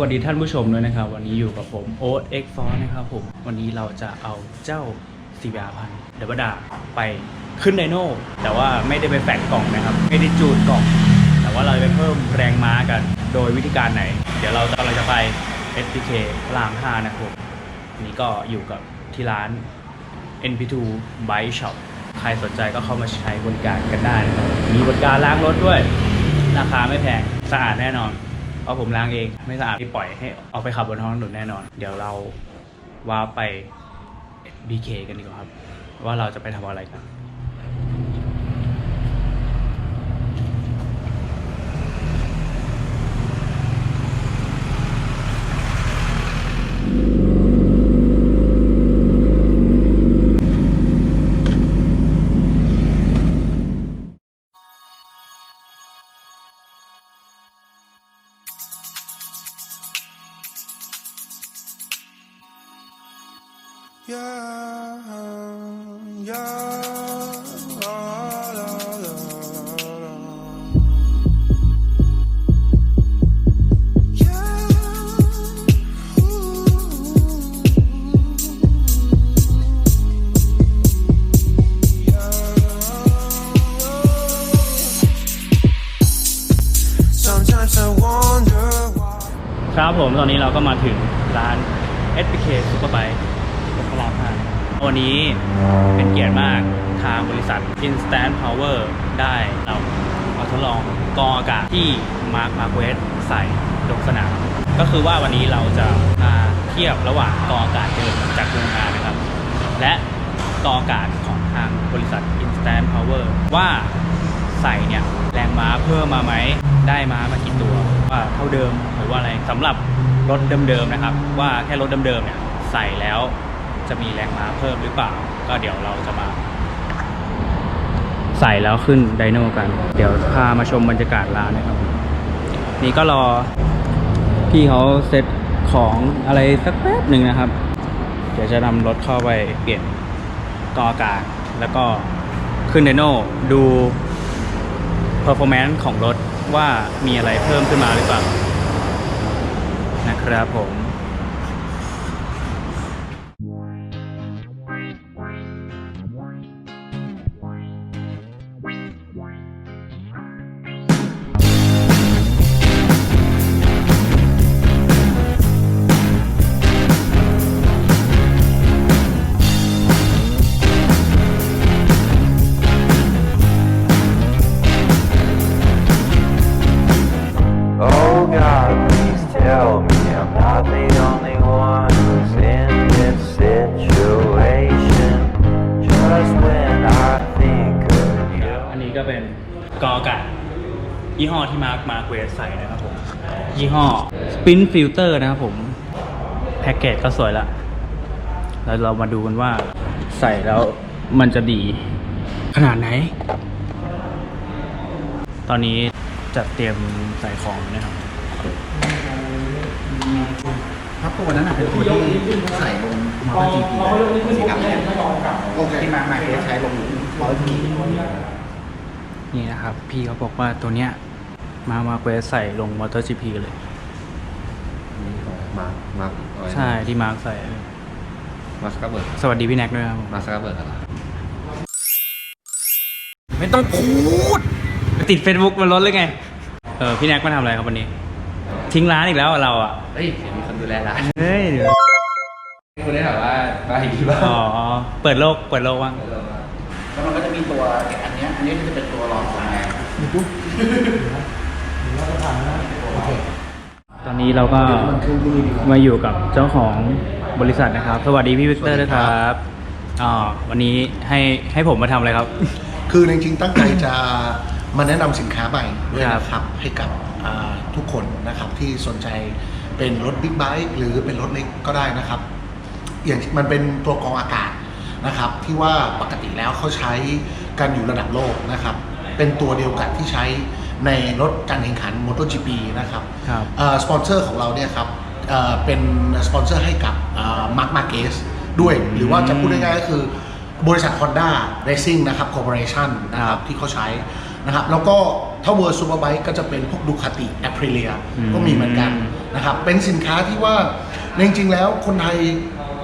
วัสดีท่านผู้ชมด้วยนะครับ วันนี้อยู่กับผมโอ๊ตเอ็กฟอนะครับผม วันนี้เราจะเอาเจ้า CBR พันเดบดาไปขึ้นไดโน่แต่ว่าไม่ได้ไปแฝงกล่องนะครับ ไม่ได้จูดกล่อง แต่ว่าเราจะไปเพิ่มแรงม้ากัน โดยวิธีการไหน เดี๋ยวเรากำลังจะไป SPK พระราม5นะครับอันนี้ก็อยู่กับที่ร้าน NP2 Bike Shop ใครสนใจก็เข้ามาใช้บริการกันได้นะครับมีบริการล้างรถด้วย ราคาไม่แพงสะอาดแน่นอน ราะผมล้างเองไม่สะอาดที่ปล่อยให้เอาไปขับบนท้องถนนแน่นอน เดี๋ยวเราว่าไป BK กันดีกว่าครับ ว่าเราจะไปทำอะไรกัน ผมตอนนี้เราก็มาถึงร้าน SPK Superbike ที่พระราม5นวันนี้เป็นเกียรติมากทางบริษัท Instant Power ได้เรามาทดลองกองอากาศที่ Mark m a r q u e ใส่ลงสนาม ก็คือว่าวันนี้เราจะมาเทียบระหว่างกองอากาศเดิมจากโรงงานนะครับ และกองอากาศของทางบริษัท Instant Power ว่าใส่เนี่ยแรงม้าเพิ่มมาไหมได้ม้ามากี่ตัว ว่าเท่าเดิมหรือว่าอะไรสำหรับรถเดิมๆนะครับ ว่าแค่รถเดิมๆเนี่ยใส่แล้วจะมีแรงม้าเพิ่มหรือเปล่า ก็เดี๋ยวเราจะมา ใส่แล้วขึ้นไดโน่กัน เดี๋ยวพามาชมบรรยากาศร้านนะครับ นี่ก็รอพี่เขาเซ็ตของอะไรสักแป๊บหนึ่งนะครับ เดี๋ยวจะนำรถเข้าไปเปลี่ยนกรออากาศแล้วก็ขึ้นไดโน่ดู performance ของรถ ว่ามีอะไรเพิ่มขึ้นมาหรือเปล่า นะครับผม ยี่ห้อที่มาร์คมาเวสใส่นะครับผมยี่ห้อ Spin Filter นะครับผมแพ็กเกจก็สวยละแล้วเรามาดูกันว่าใส่แล้วมันจะดีขนาดไหน ตอนนี้จัดเตรียมใส่ของนะครับครับตัวนั้นน่ะเป็นตัวที่ใส่ลงมอเตอร์จีพีสีดำเนี่ยที่มามาเทสใช้ลงมอเตอร์จีพีนี่นะครับ พี่เขาบอกว่าตัวเนี้ย มามาเวสใส่ลงมอเตอร์จีพีเลยมามาใช่ที่มาร์คใส่ มาสกัเบิร์กสวัสดีพี่แน็กด้วยครับผมมาสกัเบิร์กอะไรไม่ต้องพูด ติดเฟซบุ๊กมันลดเลยไง เออพี่แน็กมาทำอะไรครับวันนี้ ทิ้งร้านอีกแล้วอะเราอะ เฮ้ยเดี๋ยวมีคนดูแลร้านเฮ้ยเดี๋ยวคุณได้แบบว่ามาอีกที่บ้านอ๋อ เปิดโลกเปิดโลกว่าง แล้วมันก็จะมีตัวอันเนี้ยอันนี้จะเป็นตัวรองของแอร์ ตอนนี้เราก็มาอยู่กับเจ้าของบริษัทนะครับ สวัสดีพี่วิกเตอร์ด้วยครับอ๋อวันนี้ให้ให้ผมมาทำอะไรครับ คือจริงๆตั้งใจจะมาแนะนำสินค้าใหม่ด้วยครับนะครับให้กับอ่าทุกคนนะครับที่สนใจเป็นรถบิ๊กไบค์หรือเป็นรถเล็กก็ได้นะครับ อย่างมันเป็นตัวกรองอากาศนะครับ ที่ว่าปกติแล้วเขาใช้กันอยู่ระดับโลกนะครับ เป็นตัวเดียวกันที่ใช้ ในรถการแข่งขัน MotoGP นะครับครับเอ่อสปอนเซอร์ของเราเนี่ยครับเอ่อเป็นสปอนเซอร์ให้กับมาร์คมาเกสด้วยหรือว่าจะพูดง่ายๆก็คือบริษัท Honda Racing นะครับ Corporation นะคครัรับบที่เขาใช้นะครับแล้วก็ถ้าเวอร์ซูเปอร์ไบค์ก็จะเป็นพวกดูคาติแอปริเลียอืมก็มีเหมือนกันนะครับเป็นสินค้าที่ว่าจริงๆแล้วคนไทย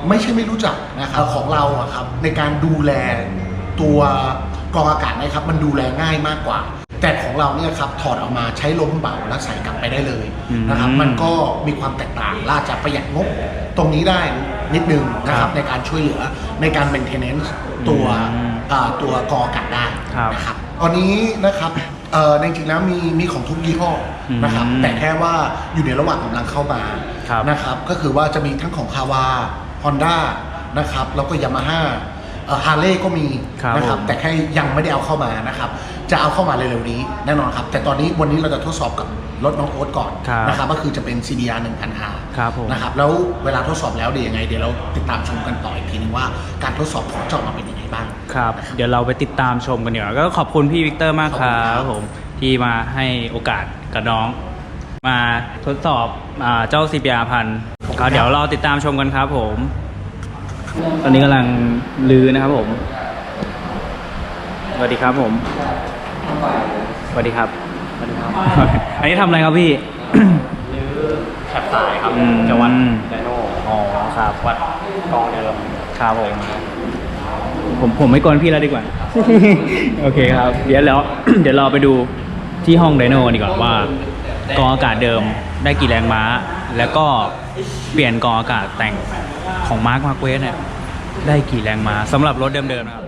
ไม่ใช่ไม่รู้จักนะครับของเราอะครับในการดูแลตัวกรองอากาศนะครับมันดูแลง่ายมากกว่า แต่ของเราเนี่ยครับถอดออกมาใช้ลมเป่าแล้วใส่กลับไปได้เลยนะครับอืมมันก็มีความแตกต่างล่าจะประหยัดงบตรงนี้ได้นิดนึงนะคครัรับบในการช่วยเหลือในการ maintenance ตัวอืมอ่าตัวกรองอากาศได้ครับนะครับตอนนี้นะครับเอ่อจริงๆแล้วมีมีของทุกยี่ห้อนะครับอืมแต่แค่ว่าอยู่ในระหว่างกำลังเข้ามาครับนะครับ ก็คือว่าจะมีทั้งของคาวาฮอนด้านะครับแล้วก็ยามาฮ่า ฮาร์เลย์ก็มีครับนะครับ ผม แต่แค่ยังไม่ได้เอาเข้ามานะครับ จะเอาเข้ามาเร็วๆนี้แน่นอนครับ แต่ตอนนี้วันนี้เราจะทดสอบกับรถน้องโอ๊ตก่อนครับ นะครับก็คือจะเป็น CDR 1000R ครับผม นะครับแล้วเวลาทดสอบแล้วเดี๋ยวยังไง เดี๋ยวเราติดตามชมกันต่ออีกทีนึงว่าการทดสอบของจะออกมาเป็นยังไงบ้าง ครับ เดี๋ยวเราไปติดตามชมกันเดี๋ยวาก็ขอบคุณพี่วิกเตอร์มากครัขอบคุณครับ บผมที่มาให้โอกาสกับน้อง มาทดสอบอาเจ้า CPR พันครับ เดี๋ยวเราติดตามชมกันครับผม ตอนนี้กำลังลือนะครับผม สวัสดีครับผม สวัสดีครับ สวัสดีครับ อันนี้ทำอะไรครับพี่แคปสายครับอืม จะวัดไดโน่อ๋อครับ วัดกองเดิมครับผม ผมผมไม่กวนพี่แล้วดีกว่า โอเคครับ เดี๋ยวแล้ว เดี๋ยวเราไปดูที่ห้องไดโน่ดีกว่าว่า กองอากาศเดิมได้กี่แรงม้า แล้วก็ เปลี่ยนกองอากาศแต่งของมาร์คมาร์เวสเนี่ยได้กี่แรงม้าสำหรับรถเดิมๆนะครับ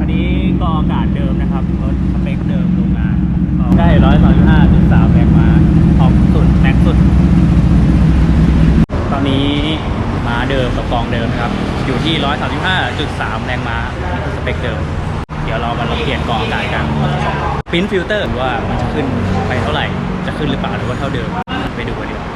อันนี้กองอากาศเดิมนะครับรถสเปคเดิมโรงงานได้ร้อยสามสิบห้าจุดสามแรงม้าออกสุดแม็กสุด ตอนนี้ม้าเดิมกับกองเดิมนะครับ อยู่ที่ 135.3 แรงม้านี่คือสเปคเดิม เดี๋ ยวเรามาเราเปลี่ยนกองอากาศกันพินฟิลเตอร์ว่ามันจะขึ้นไปเท่าไหร่ จะขึ้นหรือเปล่าหรือว่าเท่าเดิม ไปดูกันดีกว่า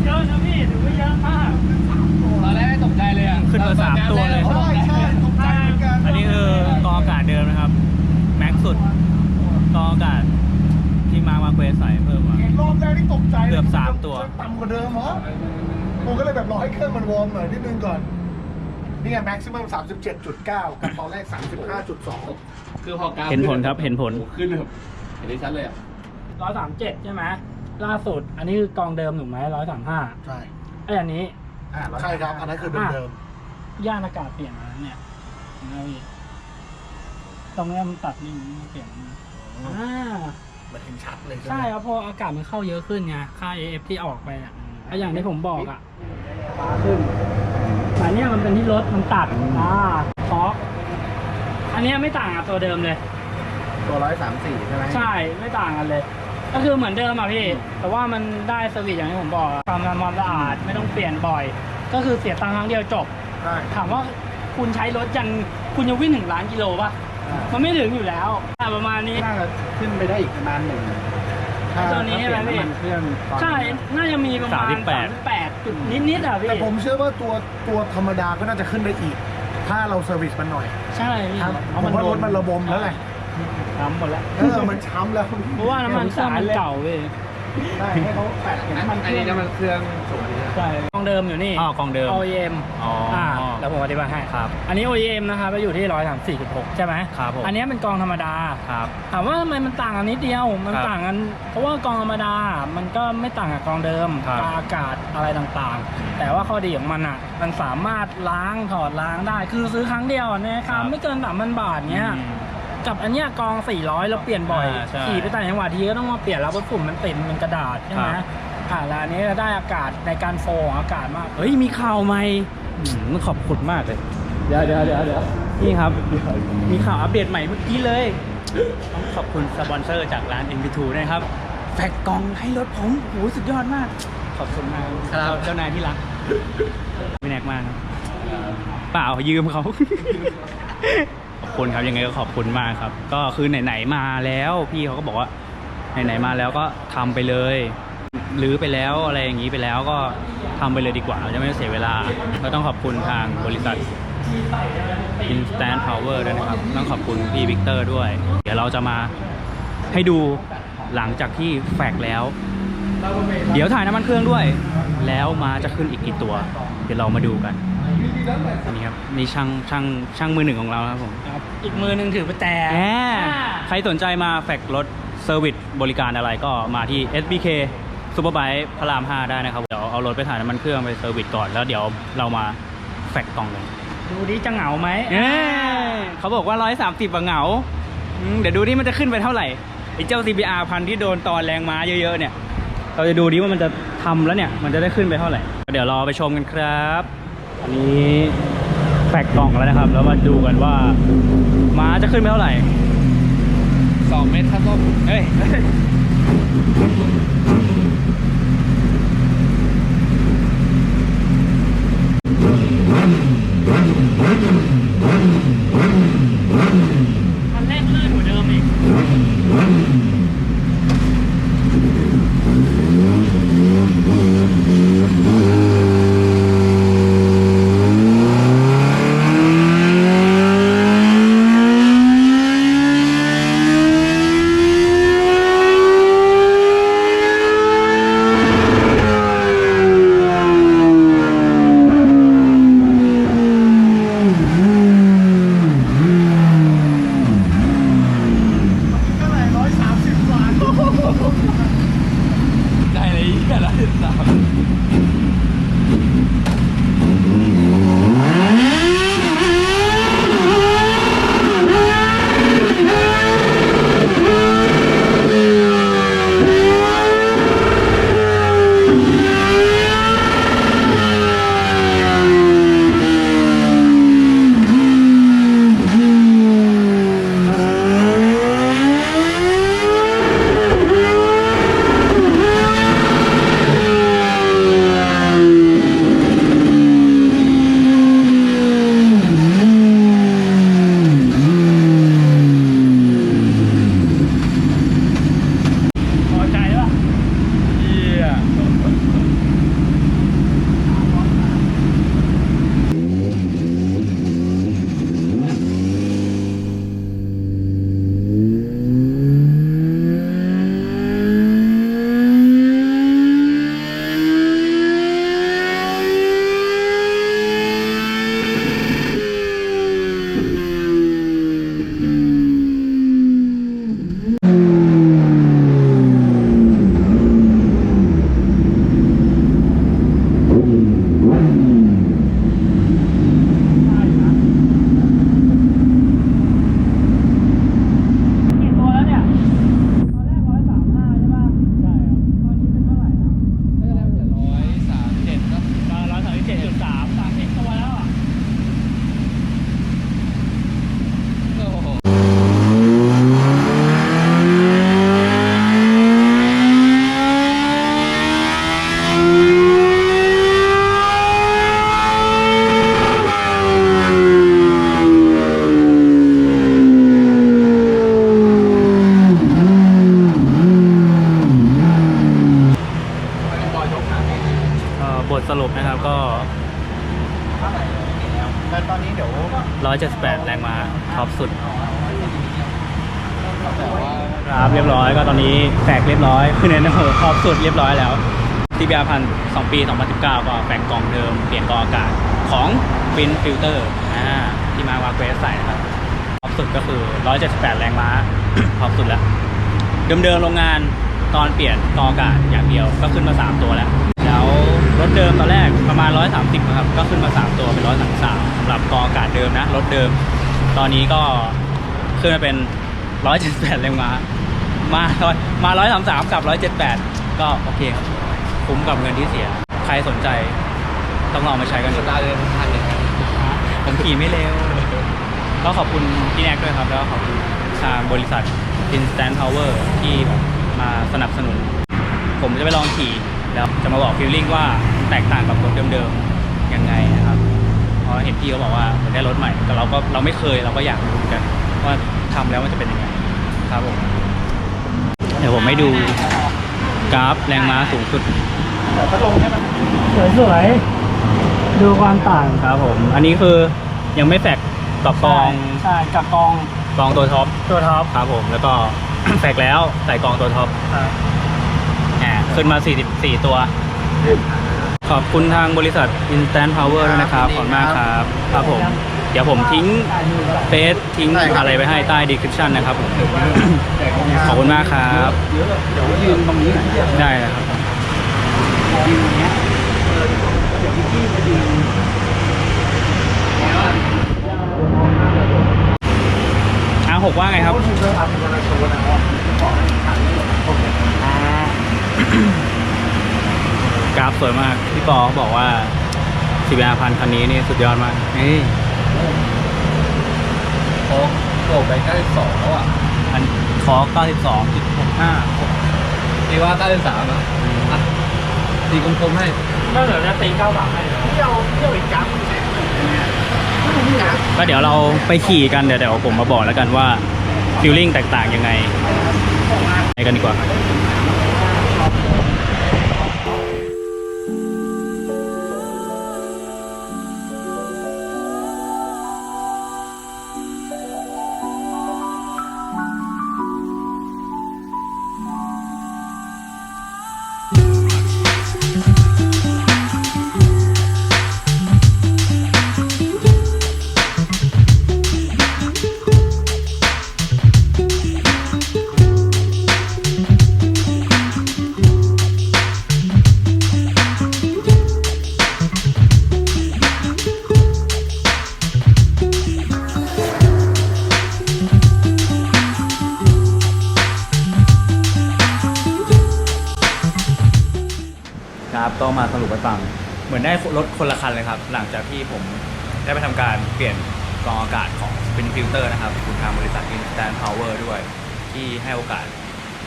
เยอะนะพี่ถือว่าเยอะมาก ตอนแรกไม่ตกใจเลยอะ ขึ้นมาสามตัวเลย ใช่ใช่ตกใจเหมือนกัน อันนี้คือกองอากาศเดิมนะครับ แม็กสุดก องอากาศที่มามาเควสใส่เพิ่มมารอบแรกที่ตกใจลยเกือบสามตัว ต่ำกว่าเดิมเหรอผมก็เลยแบบรอให้เครื่องมันวอร์มหน่อยนิดนึงก่อน นี่ไงแม็กซิมัม37.9 กับตอนแรก 35.2 คือพอกราฟเห็นผลครับเห็นผล ขึ้นแบบเห็นได้ชัดเลยอะร้อยสามเจ็ดใช่ไหมล่าสุด อันนี้คือกองเดิมถูกไหมร้อยสามห้าใช่ไอ้อันนี้ อ่าใช่ครับ อันนั้นคือเดิมย่านอากาศเปลี่ยนมาแล้วเนี่ยเห็นไหมพี่ตรงเนี้ยมันตัดนี่มันเปลี่ยนมา อ่าๆมันเห็นชัดเลยใช่ใช่ไหมครับพออากาศมันเข้าเยอะขึ้นไงค่า AF ที่ออกไปอะไอ้อย่างที่ผมบอกอะฟ้าขึ้นแต่เนี้ยมันเป็นที่รถมันตัดอ่าเพราะอันเนี้ยไม่ต่างกับตัวเดิมเลย ตัวร้อยสามสี่ใช่ไหม ใช่ไม่ต่างกันเลย ก็คือเหมือนเดิมอะพี่ แต่ว่ามันได้สวิตช์อย่างที่ผมบอกอะความทำความสะอาดไม่ต้องเปลี่ยนบ่อย ก็คือเสียตังค์ครั้งเดียวจบใช่ถามว่าคุณใช้รถยันคุณจะวิ่งถึงล้านกิโลป่ะ มันไม่ถึงอยู่แล้วอะประมาณนี้ น่าจะขึ้นไปได้อีกประมาณหนึ่งถ้าตัวนี้ใช่ไหมถ้าเปลี่ยนพี่น้ำมันเครื่องตอนใช่ น่าจะมีประมาณ38แปดจุดนิดๆอะพี่ แต่ผมเชื่อว่าตัวตัวธรรมดาก็น่าจะขึ้นได้อีก ถ้าเราเซอร์วิสมันหน่อยใช่พี่ครับเพราะผมันมว่าโดรนถมันระบมแล้วแหละช้ำหมดแล้ว เออมันช้ำแล้วเพราะว่าน้ำมันเครื่องมันเก่าเว้ย ได้ให้เขาแปะเห็นน้ำมันเคอันรื่อนี้งน้ำมันเครื่องสวยนะใช่กองเดิมอยู่นี่อ๋อกองเดิม OEM อ๋ออ่อ่าแล้วผมอธิบายให้ครับ อันนี้ OEM นะครับไปอยู่ที่134.6ใช่ไหมครับผมอันนี้เป็นกองธรรมดาครับถามว่าทำไมมันต่างกันนิดเดียวมันครับต่างกัน เพราะว่ากองธรรมดามันก็ไม่ต่างกับกองเดิมครับกาอากาศอะไรต่างๆ แต่ว่าข้อดีของมันอะมันสามารถล้างถอดล้างได้คือซื้อครั้งเดียวนะครับไม่เกิน3,000บาทเนี้ยอืม กับอันเนี้ยกอง 400แล้วเปลี่ยนบ่อย อ่าใช่ขี่ไปต่างจังหวัดทีก็ต้องมาเปลี่ยนแล้วเพราะฝุ่นมันติดมันเป็นกระดาษใช่ไหมครับ อ่าแล้วอันนี้จะได้อากาศในการโฟของอากาศมาก เฮ้ย มีข่าวใหม่อืมขอบคุณมากเลย เดี๋ยวเดี๋ยวเดี๋ยวเดี๋ยวนี่ครับ มีข่าวอัปเดตใหม่เมื่อกี้เลย ต้องขอบคุณสปอนเซอร์จากร้าน MP2 นะครับ แฟกกล่องให้รถผมโหสุดยอดมาก ขอบคุณมากครับเจ้านายที่รักไม่แนกมากครับเปล่ายืมเขาขอบ คุณครับยังไงก็ขอบคุณมากครับ ก็คือไหนๆมาแล้วพี่เขาก็บอกว่าไหนๆมาแล้วก็ทำไปเลยหรือไปแล้วอะไรอย่างนี้ไปแล้วก็ทำไปเลยดีกว่าจะไม่เสียเวลา ก็ต้องขอบคุณทางบริษัท Instant Power ด้วยนะครับ ต้องขอบคุณพี่วิกเตอร์ด้วย เดี๋ยวเราจะมาให้ดูหลังจากที่แฟกแล้ว เดี๋ยวถ่ายน้ำมันเครื่องด้วย แล้วมาจะขึ้นอีกกี่ตัว เดี๋ยวเรามาดูกัน นี่ครับนี่ช่างช่างช่างมือหนึ่งของเราครับผมครับ อีกมือหนึ่งถือประแจแหมอ่าใครสนใจมาแฟกรถเซอร์วิสบริการอะไรก็มาที่ SBK Superbike พระราม 5 ได้นะครับ เดี๋ยวเอารถไปถ่ายน้ำมันเครื่องไปเซอร์วิสก่อน แล้วเดี๋ยวเรามาแฟกกล่องกันดูดิจะเหงาไหมเอ้ยเขาบอกว่า 130อะเหงาอืมเดี๋ยวดูนี่มันจะขึ้นไปเท่าไหร่ไอ้เจ้า CBR พันที่โดนตอนแรงม้าเยอะๆเนี่ย เราจะดูดิว่ามันจะทำแล้วเนี่ย มันจะได้ขึ้นไปเท่าไหร่ เดี๋ยวรอไปชมกันครับ อันนี้แฟกกล่องแล้วนะครับ แล้วมาดูกันว่าม้าจะขึ้นไปเท่าไหร่สองเมตรข้าวต้มเอ้ย สุดเรียบร้อยแล้ว TBR พันสองปี 2019 ก็แฝงกล่องเดิม เปลี่ยนกรองอากาศของ Fin Filter อ่าที่มาวาเควสใส่นะครับท็อปสุดก็คือ 178 แรงม้าท็อปสุดแล้ว เดิมๆโรงงานตอนเปลี่ยนกรองอากาศอย่างเดียวก็ขึ้นมา 3 ตัวแล้ว แล้วรถเดิมตอนแรกประมาณ 130นะครับก็ขึ้นมา 3 ตัวเป็น 133สำหรับกรองอากาศเดิมนะรถเดิม ตอนนี้ก็ขึ้นมาเป็น 178 แรงม้ามามา 133 กับ 178 ก็โอเคครับ คุ้มกับเงินที่เสีย ใครสนใจต้องลองมาใช้กันดูตาเลยทันเลยครับ ผมขี่ไม่เร็ว ก็ขอบคุณพี่แน็กด้วยครับ แล้วก็ขอบคุณทางบริษัท Instant Power ที่แบบมาสนับสนุน ผมจะไปลองขี่แล้วจะมาบอกฟีลลิ่งว่าแตกต่างกับรถเดิมๆยังไงนะครับเพราะเห็นพี่เขาบอกว่าเหมือนได้รถใหม่ แต่เราก็เราไม่เคยเราก็อยากรู้เหมือนกัน ว่าทำแล้วมันจะเป็นยังไงครับผมเดี๋ยวผมให้ดู กราฟแรงม้าสูงสุดสวยๆดูความต่างครับผม อันนี้คือยังไม่แฟกกับกองใช่กับกองกองตัวท็อปตัวท็อปครับผมแล้วก็แฟกแล้วใส่กองตัวท็อปแหมขึ้นมา 44 ตัว ขอบคุณทางบริษัท Instant Power ด้วยนะครับ ขอบคุณมากครับ ครับผม เดี๋ยวผมทิ้งเฟซทิ้งอะไรไปให้ใต้ description นะครับผมขอบคุณมากครับเดี๋ยวยืนตรงนี้หน่อยได้นะครับผมยืนอย่างเงี้ยเออเดี๋ยวพี่จะยืนอาหกว่าไงครับกราฟสวยมาก พี่ปอเขาบอกว่า CBR พันคันนี้นี่สุดยอดมากนี่ โค้งโกบไปใกล้สองแล้วอะอันคอ92.65 ตีว่าใกล้สามอะอะตีกลมๆให้ก็เหลือจะตีเก้าสามให้ก็เดี๋ยวเราไปขี่กันเดี๋ยวเดี๋ยวผมมาบอกแล้วกันว่าฟิลลิ่งแตกต่างยังไงไปกันดีกว่า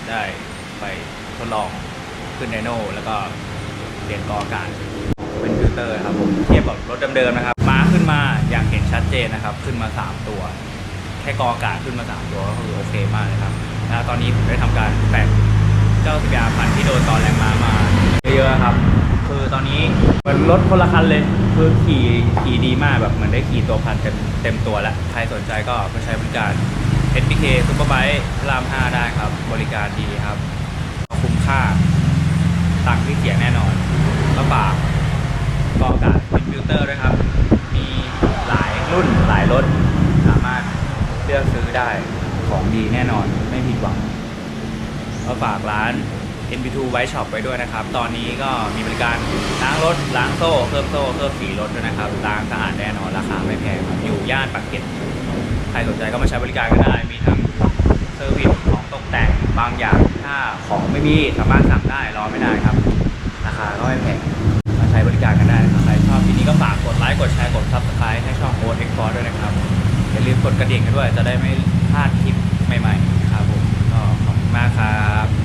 ได้ไปทดลองขึ้นไดโนแล้วก็เปลี่ยนกออากาศเป็นฟิลเตอร์ครับผมเทียบกับรถเดิมๆนะครับม้าขึ้นมาอย่างเห็นชัดเจนนะครับ ขึ้นมา 3 ตัว แค่กออากาศขึ้นมา 3 ตัวก็คือโอเคมากเลยครับแล้วตอนนี้ผมได้ทำการแปะเจ้าสิบยาพันที่โดนตอนแรงม้ามาเยอะๆครับ คือตอนนี้เหมือนรถคนละคันเลยคือขี่ขี่ดีมากแบบเหมือนได้ขี่ตัวพันเต็มเต็มตัวแล้วใครสนใจก็ไปใช้บริการ SPK Superbike พระราม 5 ได้ครับ บริการดีครับ คุ้มค่าตังค์ที่เสียแน่นอนก็ฝากกรองอากาศเป็นฟิลเตอร์ด้วยครับ มีหลายรุ่นหลายรถสามารถเลือกซื้อได้ของดีแน่นอนไม่ผิดหวังก็ฝากร้าน NB2 White Shop ไว้ด้วยนะครับ ตอนนี้ก็มีบริการล้างรถ ล้างโซ่ เพิ่มโซ่ เพิ่มสีรถด้วยนะครับ ล้างสะอาดแน่นอน ราคาไม่แพงครับ อยู่ย่านปากเกร็ด รสนใจก็มาใช้บริการก็ได้ มีทั้งเซอร์วิสของตกแต่งบางอย่าง ถ้าของไม่มีสามารถสั่งได้รอไม่ได้ครับ ราคาก็ไม่แพง มาใช้บริการกันได้นะครับ ใครชอบที่นี้ก็ฝากกดไลค์กดแชร์กด Subscribe ให้ช่องโค้ด Export ด้วยนะครับ อย่าลืมกดกระดิ่งกันด้วย จะได้ไม่พลาดคลิปใหม่ๆครับผมก็ขอบคุณมากครับ